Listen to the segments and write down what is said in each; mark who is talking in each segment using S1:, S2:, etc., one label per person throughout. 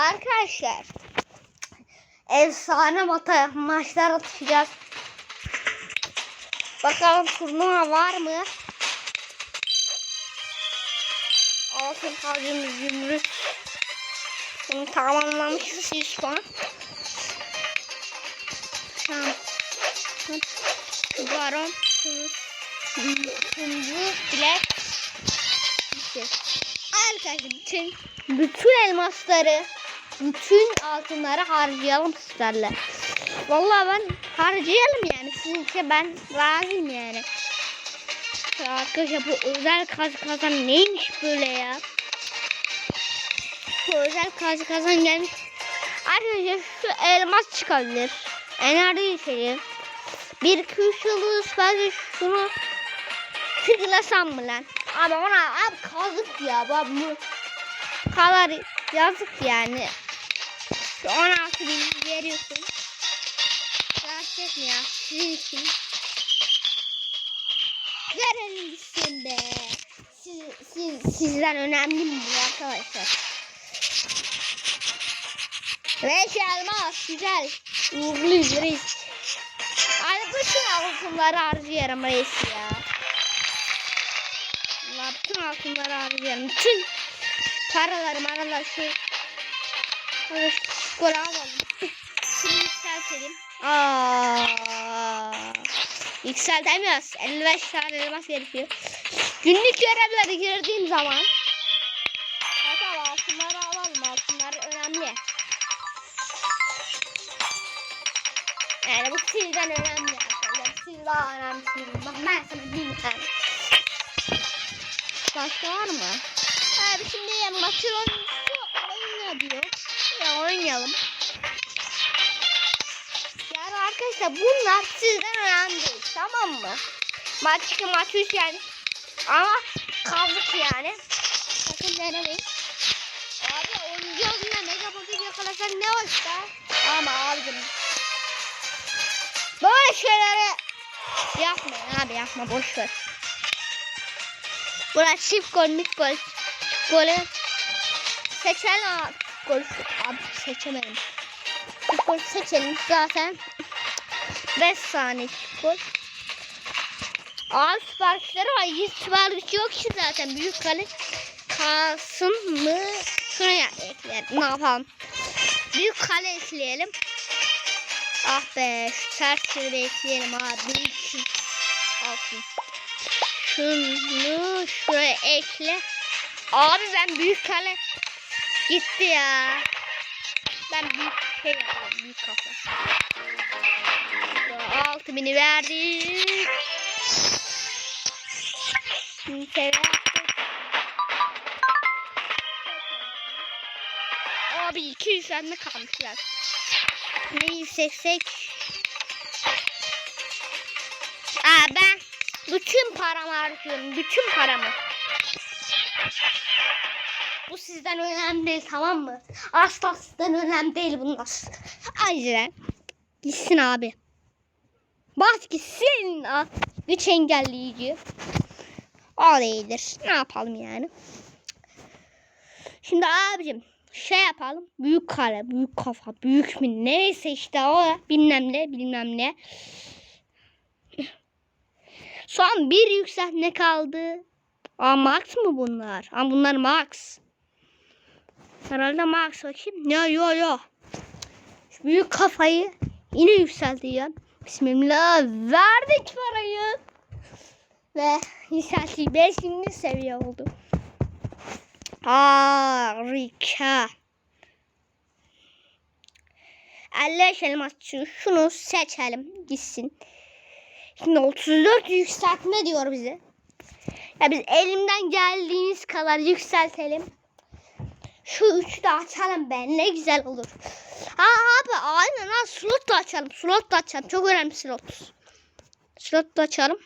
S1: Arkadaşlar efsane mata maçlar atacağız. Bakalım turnuva var mı? Altın tacımız zümrüt. Bunu tamamlamışız 100 puan. Tamam. Baron. Kumcu. Bilek. Arkadaşlar bütün, bütün elmasları, bütün altınları harcayalım sizlerle. Vallahi ben harcayalım yani. Sizce ben razıyım yani. Ya Arkadaşlar bu özel kaz kazan neymiş böyle ya? Bu özel kaz kazan gelmiş. Arkadaşlar şu elmas çıkabilir. Enerji şeyi. Bir iki üç yıldız bence şunu tıklasam mı lan? Abi ona abi kazık ya. Bak bu kadar yazık yani. Şu 16 bin veriyorsun. Rahatsız etme ya. Sizin için. Verelim gitsin be. Siz, siz, sizden önemli mi bu arkadaşlar? Beş elmas güzel. Uğurluyuz reis. Bütün altınları harcayarım reis ya. Allah bütün altınları harcayarım. Bütün paraları maralar şu. Şöyle şu skoru alalım. Şunu yükseltelim. Aa. Yükseltemiyoruz. 55 tane elmas gerekiyor. Günlük görevlere girdiğim zaman Bakalım altınları alalım. Altınlar önemli. Yani bu sizden önemli arkadaşlar. Siz daha önemlisiniz. Bak ben sana diyeyim yani. Başka var mı? Abi şimdi maçın oyuncusu oyna diyor. Ya oynayalım. Yani arkadaşlar bunlar sizden önemli değil. Tamam mı? Maç 2 maç 3 yani. Ama kaldık yani. Sakın denemeyin. Abi oyuncu olduğunda mega paketi yakalasan ne da. Ama abicim. Böyle şeyleri yapmayın abi yapma boş ver. Burası çift gol mit gol. Çift golü seçelim abi. Gol abi seçemedim. Çift gol seçelim zaten. 5 saniye çift gol. Abi siparişleri var. Hiç sipariş yok ki zaten. Büyük kale kalsın mı? Şuraya ekleyelim. Ne yapalım? Büyük kale ekleyelim. Ah be şu ekleyelim abi. Altın. Şunu şuraya ekle. Abi ben büyük kale gitti ya. Ben büyük şey yapalım. Büyük kafa. Altı bini verdik. Şimdi Abi 200 tane kalmışlar. Neyi seçsek? Aa ben bütün paramı harcıyorum. Bütün paramı. Bu sizden önemli değil tamam mı? Asla sizden önemli değil bunlar. Ayrıca gitsin abi. Bak gitsin. Aa, Güç engelleyici. O değildir. Ne yapalım yani? Şimdi abicim şey yapalım. Büyük kare, büyük kafa, büyük mü neyse işte o bilmem ne bilmem ne. Son bir yükseltme kaldı. Aa Max mı bunlar? Aa bunlar Max. Herhalde Max bakayım. Yo yo yo. Büyük kafayı yine yükseltiyor. Bismillah verdik parayı. Ve yükseltti 5. seviye oldu. Harika. 55 elmasçı şunu seçelim gitsin. Şimdi 34 yükseltme diyor bize. Ya biz elimden geldiğiniz kadar yükseltelim. Şu üçü de açalım be ne güzel olur. Ha abi aynen ha slot da açalım. Slot da açalım. Çok önemli slot. Slot da açalım.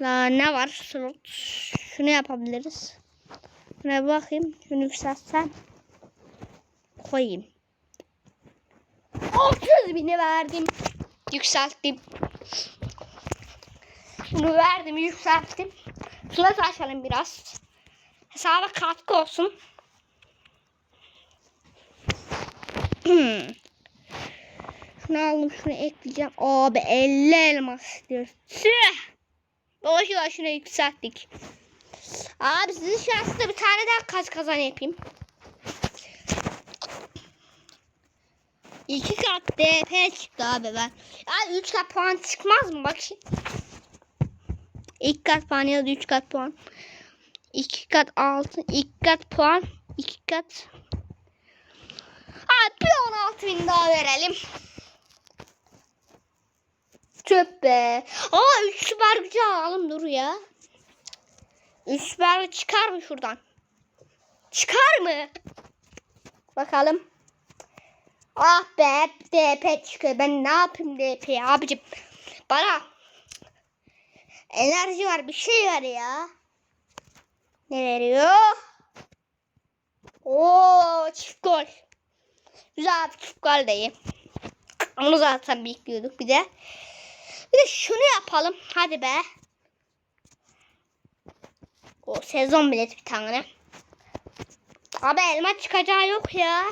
S1: La ne var slot? Şunu yapabiliriz. Şuna bakayım. Şunu yükseltsem. Koyayım. 30 bini verdim. Yükselttim. Bunu verdim yükselttim. Slot açalım biraz. Hesaba katkı olsun. şunu aldım şunu ekleyeceğim. Abi 50 elmas diyor. Tüh. Boş ver şunu yükselttik. Abi sizin şansında bir tane daha kaz kazan yapayım. İki kat DP çıktı abi ben. Abi üç kat puan çıkmaz mı? Bak şimdi. İlk kat puan ya da üç kat puan. İki kat altın. iki kat puan. iki kat. Abi bir 16 bin daha verelim. Çöp be. Aa 3 süper gücü alalım dur ya. 3 süper çıkar mı şuradan? Çıkar mı? Bakalım. Ah be DP çıkıyor. Ben ne yapayım DP abicim. Bana enerji var bir şey ver ya. Ne veriyor? Oo çift gol. Güzel bir çift gol. Onu zaten bekliyorduk bir de. Bir de şunu yapalım. Hadi be. O sezon bileti bir tane. Abi elma çıkacağı yok ya.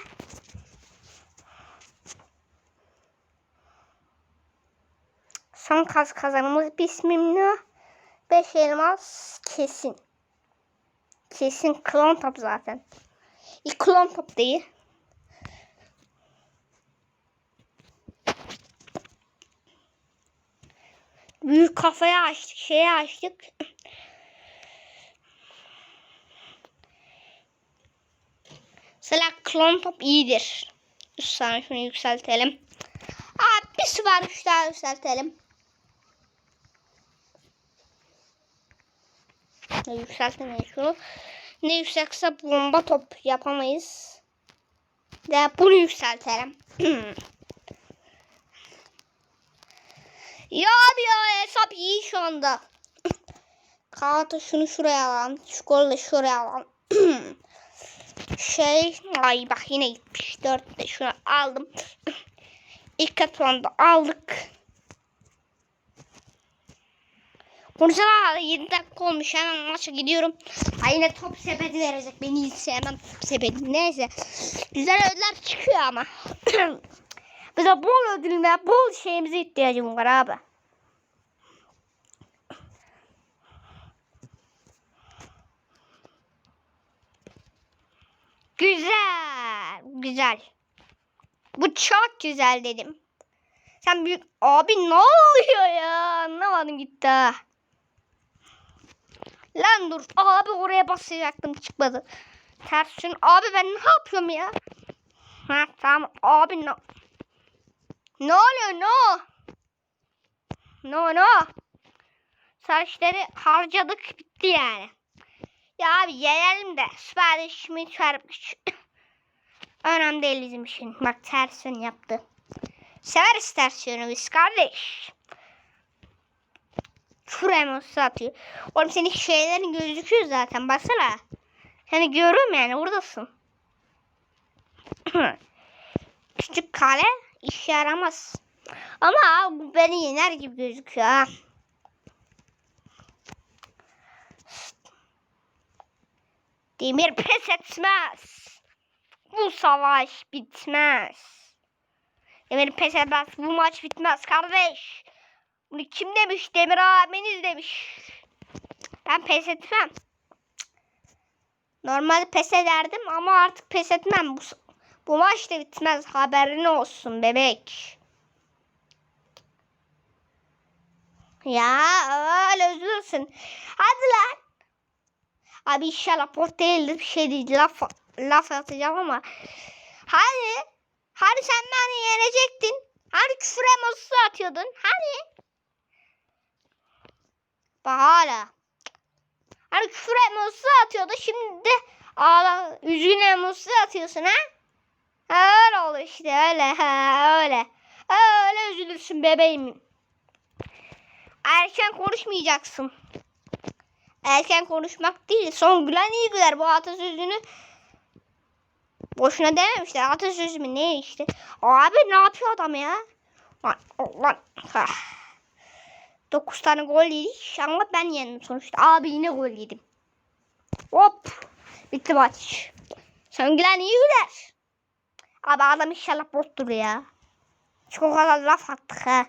S1: Son kaz kazanımız bismillah. 5 elmas kesin. Kesin klon top zaten. İlk klon top değil. Büyük kafaya açtık, şeye açtık. Mesela klon top iyidir. Sana şunu yükseltelim. Aa, bir süper güç daha yükseltelim. Ne yükseltemeyiz şunu. Ne yüksekse bomba top yapamayız. De bunu yükseltelim. ya abi ya hesap iyi şu anda. Kağıtı şunu şuraya alalım. Şu golü de şuraya alalım. şey ay bak yine gitmiş. Dörtte şunu aldım. İlk katmanı da aldık. Konuşana 7 dakika olmuş hemen maça gidiyorum. Ay yine top sepeti verecek. Beni hiç sevmem top sepeti. Neyse. Güzel ödüller çıkıyor ama. Bize bol ödül bol şeyimize ihtiyacım var abi. Güzel. Güzel. Bu çok güzel dedim. Sen büyük... Abi ne oluyor ya? Anlamadım gitti. Lan dur. Abi oraya basacaktım çıkmadı. Ters yön. Abi ben ne yapıyorum ya? Ha tamam. Abi ne? Ne oluyor no? No no. Saçları harcadık bitti yani. Ya abi yenelim de süper işimi çarpmış. Önemli değil bizim için. Bak ters yön yaptı. Severiz ters yönü biz kardeş. Şuraya nasıl atıyor? Oğlum senin şeylerin gözüküyor zaten. Baksana. Seni görüyorum yani buradasın. Küçük kale işe yaramaz. Ama bu beni yener gibi gözüküyor. Demir pes etmez. Bu savaş bitmez. Demir pes etmez. Bu maç bitmez kardeş. Bunu kim demiş? Demir abiniz demiş. Ben pes etmem. Normalde pes ederdim ama artık pes etmem. Bu, bu maç da bitmez. Haberin olsun bebek. Ya öyle üzülürsün. Hadi lan. Abi inşallah pot değildir. Bir şey değil. Laf, laf atacağım ama. Hani? Hani sen beni yenecektin? Hani küfür emosu atıyordun? Hani? Bak hala. Hani küfür emosu atıyordu. Şimdi de ağla, üzgün emosu atıyorsun ha? Öyle olur işte öyle. Ha, öyle. Öyle üzülürsün bebeğim. Erken konuşmayacaksın. Erken konuşmak değil. Son gülen iyi güler. Bu atasözünü boşuna dememişler. Atasözü mü ne işte. Abi ne yapıyor adam ya? Lan, lan. Ha. 9 tane gol yedik ama ben yendim sonuçta. Abi yine gol yedim. Hop. Bitti maç. Son gülen iyi güler. Abi adam inşallah bottur ya. Çünkü o kadar laf attık ha.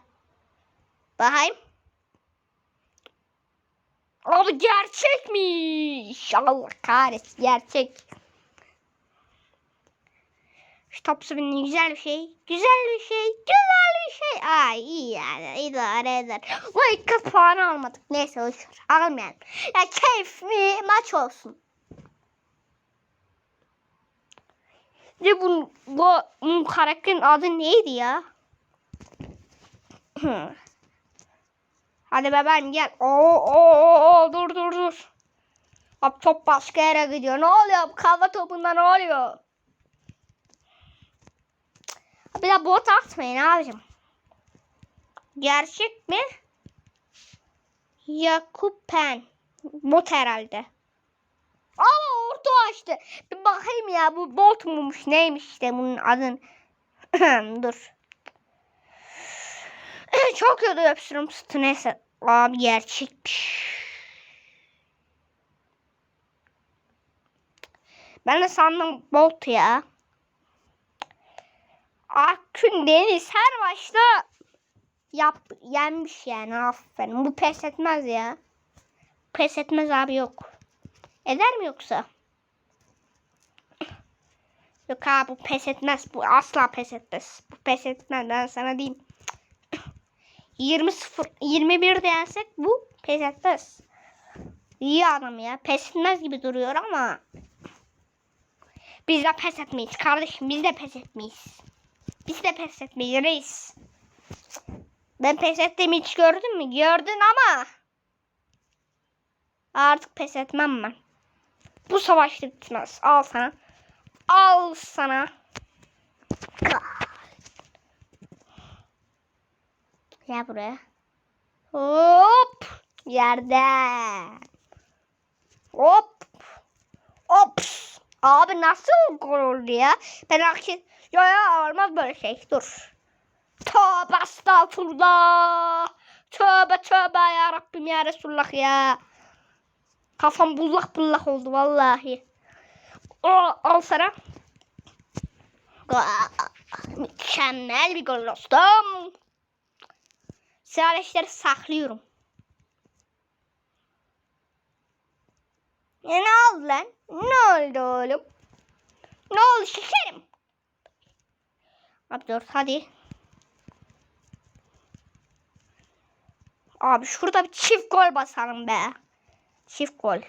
S1: Bakayım. Abi gerçekmiş. Allah kahretsin gerçek. Şu top spinning güzel bir şey. Güzel bir şey. Güzel bir şey. Ay iyi yani idare eder. Bu ilk kez puan almadık. Neyse hoş ver. Almayalım. Ya keyifli maç olsun. Bir bu, bu, bu karakterin adı neydi ya? Hadi bebeğim gel. Oo, oo, oo, dur dur dur. Abi top başka yere gidiyor. Ne oluyor? Bu Kafa topunda ne oluyor? Bir de bot atmayın abicim. Gerçek mi? Yakupen. Bot herhalde. Ama orta açtı. Bir bakayım ya bu bot muymuş neymiş işte bunun adın. Dur. Çok kötü öpsürüm sütü neyse. Abi gerçekmiş. Ben de sandım bot ya. Akün Deniz her maçta yap, yenmiş yani aferin. Bu pes etmez ya. Pes etmez abi yok. Eder mi yoksa? Yok abi bu pes etmez. Bu asla pes etmez. Bu pes etmez ben sana diyeyim. 20 0 21 dersek bu pes etmez. İyi adam ya. Pes etmez gibi duruyor ama biz de pes etmeyiz kardeşim. Biz de pes etmeyiz. Biz de pes etmeyiz reis. Ben pes ettiğimi hiç gördün mü? Gördün ama artık pes etmem ben. Bu savaş bitmez. Al sana. Al sana. Gel buraya. Hop. Yerde. Hop. Ops. Abi nasıl gol oldu? Ben akşam... Ya ya olmaz böyle şey. Dur. Tövbe estağfurullah. Tövbe tövbe ya Rabbim ya Resulullah ya. Kafam bullak bullak oldu vallahi. O, al sana. Mükemmel bir gol dostum. Siyaletleri saklıyorum. E, ne oldu lan? Ne oldu oğlum? Ne oldu şekerim? Abi dur hadi. Abi şurada bir çift gol basalım be. Çift gol.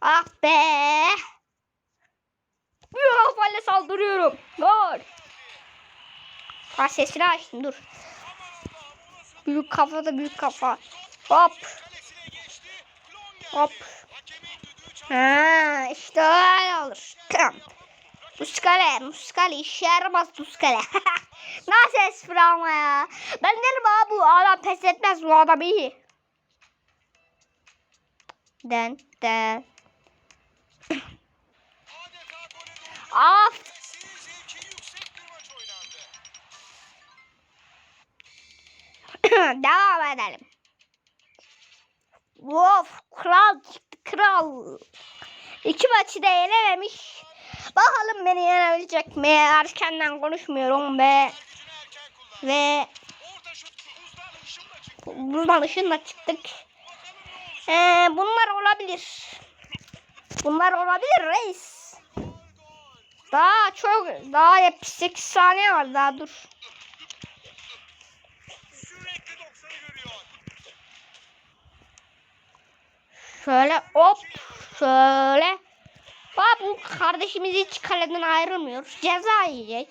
S1: Ah be. Bir kafayla saldırıyorum. Gol. Ha sesini açtım dur. Büyük kafa da büyük kafa. Hop. Hop. Ha işte öyle olur. Muskale, muskale işe yaramaz muskale. Nasıl espri ama ya. Ben derim abi bu adam pes etmez bu adam iyi. Den den. Af. Devam edelim. Of kral çıktı kral. İki maçı da yenememiş. Bakalım beni yenebilecek mi? Erkenden konuşmuyorum be. Ve buradan ışınla çıktık. Ee, bunlar olabilir. Bunlar olabilir reis. Daha çok daha 78 saniye var daha dur. Şöyle hop şöyle. Bak bu kardeşimiz hiç kaleden ayrılmıyor. Ceza yiyecek.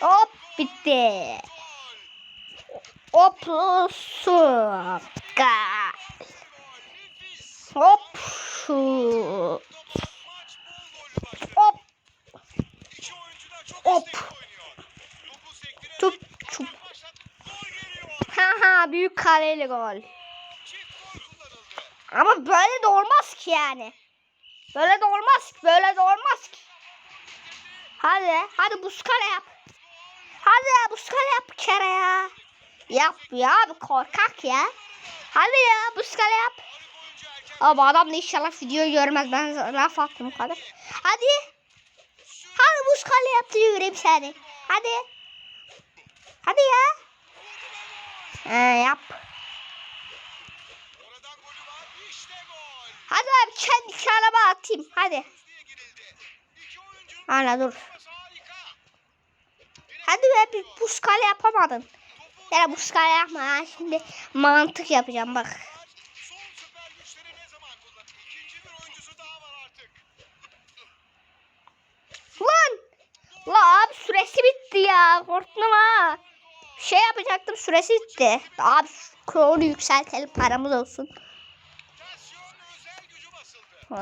S1: Hop bitti. Hop su. Gol. Hop şu. Hop. Hop. Tup çup. Ha ha büyük kaleli gol. Ama böyle de olmaz ki yani. Böyle de olmaz ki. Böyle de olmaz ki. Hadi. Hadi buskale yap. Hadi ya buskale yap bir kere ya. Yap ya abi korkak ya. Hadi ya buskale yap. Ama adam da inşallah videoyu görmez. Ben laf attım bu kadar. Hadi. Hadi buz kale yaptı göreyim seni. Hadi. Hadi ya. He, yap.
S2: Oradan golü var. İşte gol.
S1: Abi kendi kaleme atayım. Hadi. Hala dur. Hadi be bir buz kale yapamadın. Ya buz kale yapma lan şimdi mantık yapacağım bak. Lan! La abi süresi bitti ya. Korktum ha. Şey yapacaktım süresi bitti. Abi kroğunu yükseltelim paramız olsun.
S2: Tasyon özel gücü basıldı.
S1: Hop.
S2: Çıkardı.
S1: Şaşırdım ha.
S2: Diş. Artık son düdük bekleniyor. Amaç hakem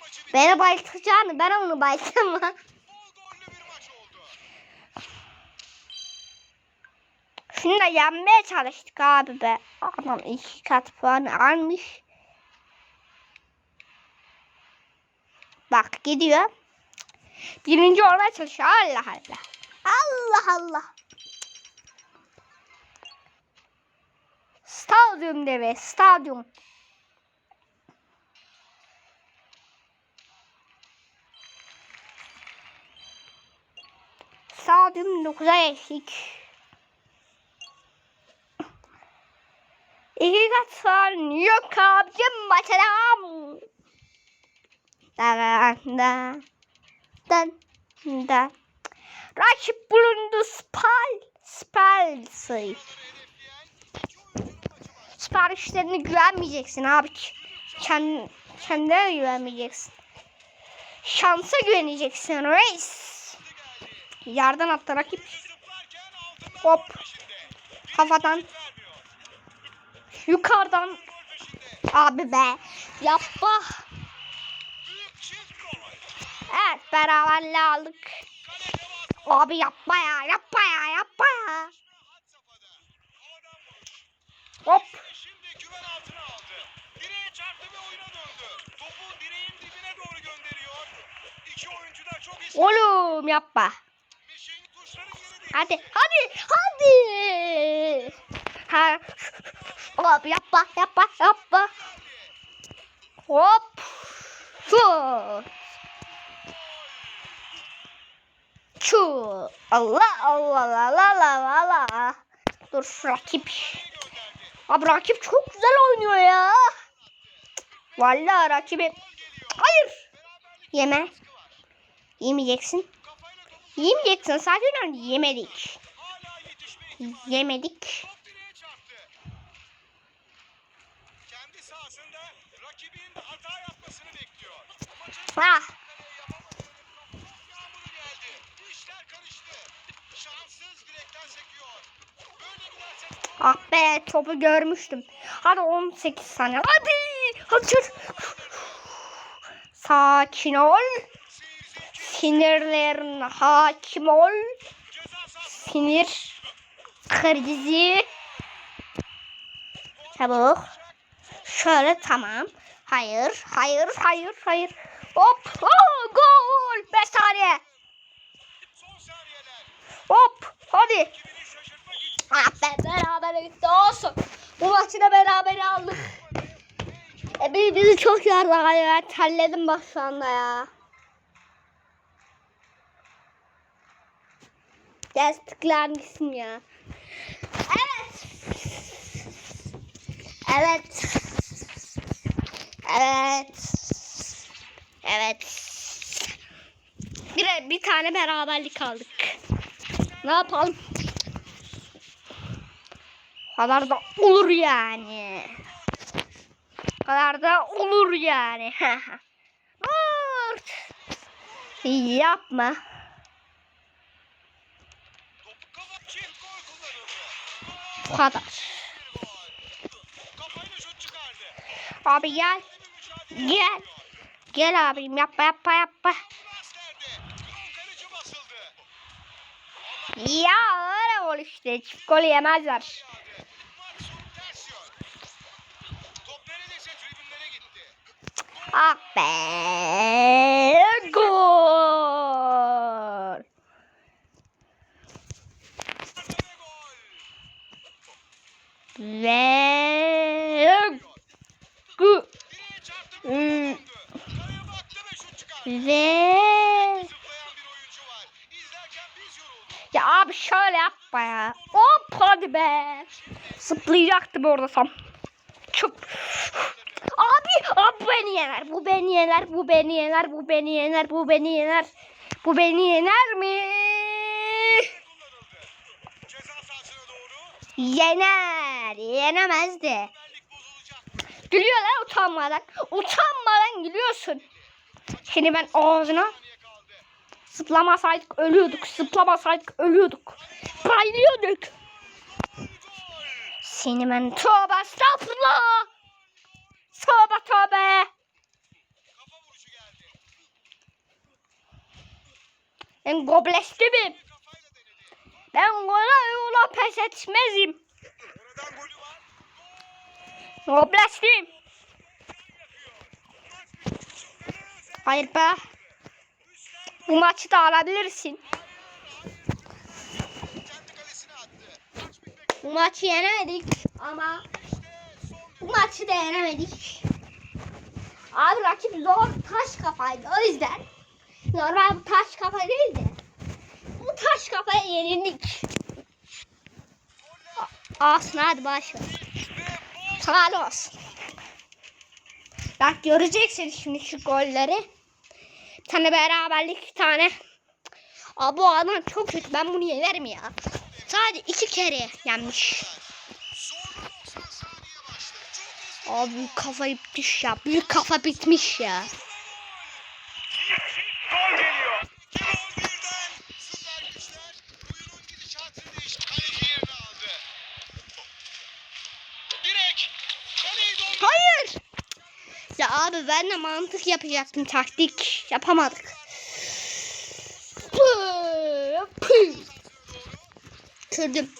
S2: maçı bitti.
S1: Beni bayıltacağını ben onu
S2: oldu.
S1: Şunu da yenmeye çalıştık abi be. Adam iki kat puan almış. Bak gidiyor. Birinci olmaya çalışıyor. Allah Allah. Allah Allah. Stadyum deve. Stadyum. Stadyum 9'a geçtik. İki kat falan yok abicim maça devam. Da da da da. Rakip bulundu spal spal sayı. Siparişlerine güvenmeyeceksin abi. Kend, kendine güvenmeyeceksin. Şansa güveneceksin reis. Yardan attı rakip. Hop. Kafadan. Yukarıdan. Abi be. Yapma. Evet beraberle aldık. Abi yapma ya yapma ya yapma ya. Hop. Oğlum yapma. Hadi hadi hadi. Ha. Abi yapma yapma yapma. Hop. Şu. Şu. Allah Allah Allah Allah Allah. Dur rakip. Abi rakip çok güzel oynuyor ya. Vallahi rakibi. Hayır. Yeme. Yemeyeceksin. Yemeyeceksin. Yemedik.
S2: yetişme ihtimali.
S1: Yemedik.
S2: Maçın
S1: Ah. Ah be topu görmüştüm. Hadi 18 saniye. Hadi. Hadi. Sakin ol. Sinirlerine hakim ol. Sinir krizi. Çabuk. Şöyle tamam. Hayır, hayır, hayır, hayır. Hop. Oh, gol. 5 saniye. Hop. Hadi. Ah be beraber gitti olsun. Bu maçı da beraber aldık. E, biz, bizi çok yordu ya. Terledim bak şu anda ya. Gel tıklanmışsın ya. Evet. Evet. Evet. Evet. Bir, bir tane beraberlik aldık. Ne yapalım? Kadar da olur yani. Kadar da olur yani. Yapma.
S2: topu kafa çift gol kullanıldı.
S1: Bu kadar. Abi gel. Gel. Gel abim yapma yapma yapma. Ya öyle ol işte. Çift gol yemezler. Ah be. Gol.
S2: Ve Gu. Hmm.
S1: Ve Ya abi şöyle yapma ya. Hop hadi be. Zıplayacaktım orada tam. Çok. Abi, abi beni yener. Bu beni yener. Bu beni yener. Bu beni yener. Bu beni yener. Bu beni yener mi?
S2: Yener.
S1: Yener. Yenemezdi. Gülüyorlar utanmadan. Utanmadan gülüyorsun. Seni ben ağzına zıplamasaydık ölüyorduk. Zıplamasaydık ölüyorduk. Bayılıyorduk. Seni ben tövbe estağfurullah. Tövbe tövbe. Ben
S2: denedi.
S1: Ben kolay yola pes etmezim. Goblestim. Hayır be. Bu maçı da alabilirsin. Bu maçı yenemedik ama bu maçı da yenemedik. Abi rakip zor taş kafaydı o yüzden. Normal bu taş kafa değil de. Bu taş kafaya yenildik. A- Olsun hadi başla. Sağ olsun. Bak göreceksin şimdi şu golleri. Bir tane beraberlik, bir tane. Abi bu adam çok kötü. Ben bunu yenerim ya. Sadece iki kere yenmiş.
S2: Zorlu 90 saniye başladı. Çok hızlı.
S1: Abi kafa bitmiş ya. Büyük kafa bitmiş ya. Ben de mantık yapacaktım. Taktik yapamadık. Kırdım.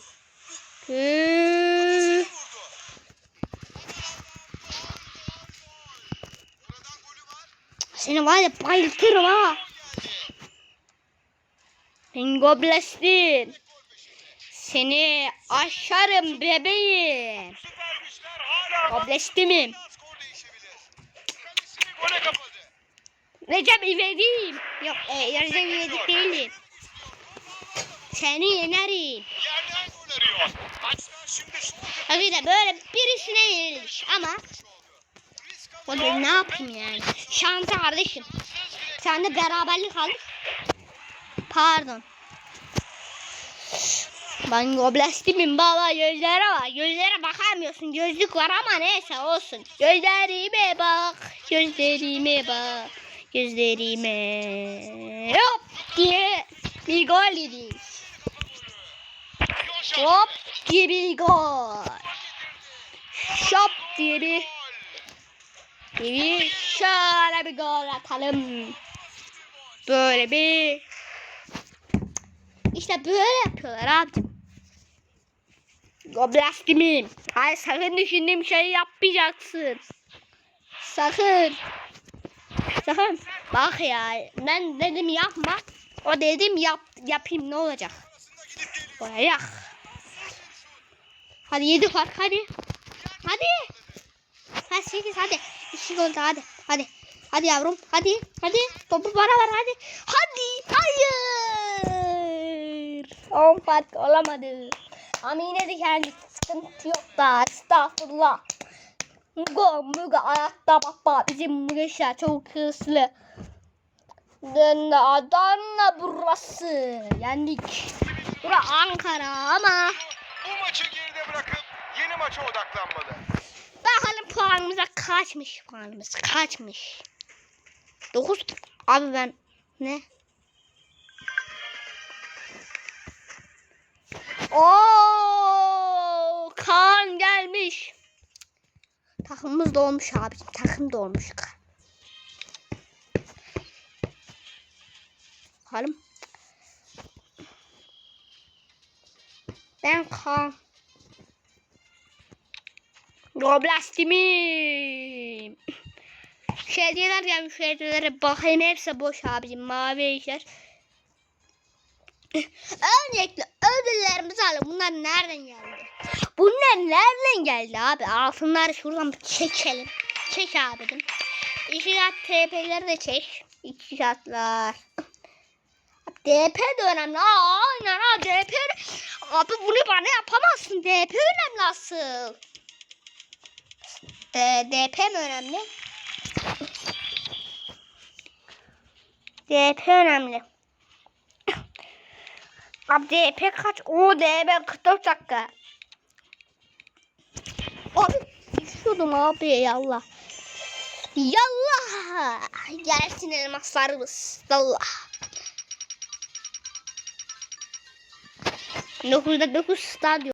S1: Seni var ya bayıltırım ha.
S2: Geldi.
S1: Ben goblestin. Seni aşarım bebeğim.
S2: Süper güçler hala var.
S1: Goblestimim.
S2: Skor değişebilir. Gole kapadı.
S1: Recep İvedik. Yok e, Recep İvedik değilim. Seni yenerim.
S2: Yerden gol arıyor. Maçlar şimdi
S1: böyle birisine yenildik ama o da ne yapayım yani. Şans kardeşim. Sen de beraberlik aldık. Pardon. Ben goblestimim baba gözlere bak. Gözlere bakamıyorsun. Gözlük var ama neyse olsun. Gözlerime bak. Gözlerime bak. Gözlerime. Hop diye bir gol yedik. Hop diye bir gol. Şop diye bir, diye bir şöyle bir gol atalım. Böyle bir. İşte böyle yapıyorlar abicim. Goblastimim. Hayır sakın düşündüğüm şeyi yapmayacaksın. Sakın. Sakın. Bak ya ben dedim yapma. O dedim yap yapayım ne olacak? Koyak. Hadi yedi fark hadi. Hadi. Ha sekiz hadi. İki gol daha hadi. Hadi. Hadi yavrum. Hadi. Hadi. Topu bana ver hadi. Hadi. Hayır. On fark olamadı. Ama yine de kendi sıkıntı yok da. Estağfurullah. Mugo mugo ayakta bak. Bizim Mugoşlar çok hızlı. Döndü Adana burası. Yendik. Bura Ankara ama
S2: Bu maçı geride bırakıp yeni maça odaklanmalı.
S1: bakalım puanımıza kaçmış puanımız kaçmış. 9 abi ben ne? Oo kan gelmiş. Takımımız dolmuş abicim. Takım dolmuş. Bakalım. Ben kan. Goblastimim. Şu hediyeler gelmiş. Şu hediyelere bakayım. Hepsi boş abicim. Mavi işler. Öncelikle ödüllerimizi alalım. Bunlar nereden geldi? Bunlar nereden geldi abi? Altınları şuradan çekelim. Çek abicim. İki kat TP'leri de çek. İki katlar. DP de önemli. Aa, aynen ha DP. Abi bunu bana yapamazsın. DP önemli asıl. Ee, DP mi önemli? DP önemli. Abi DP kaç? O DP 44 dakika. Abi düşüyordum abi yallah. Yallah. Gelsin elmaslarımız. Yallah. 9'da 9 stadyum.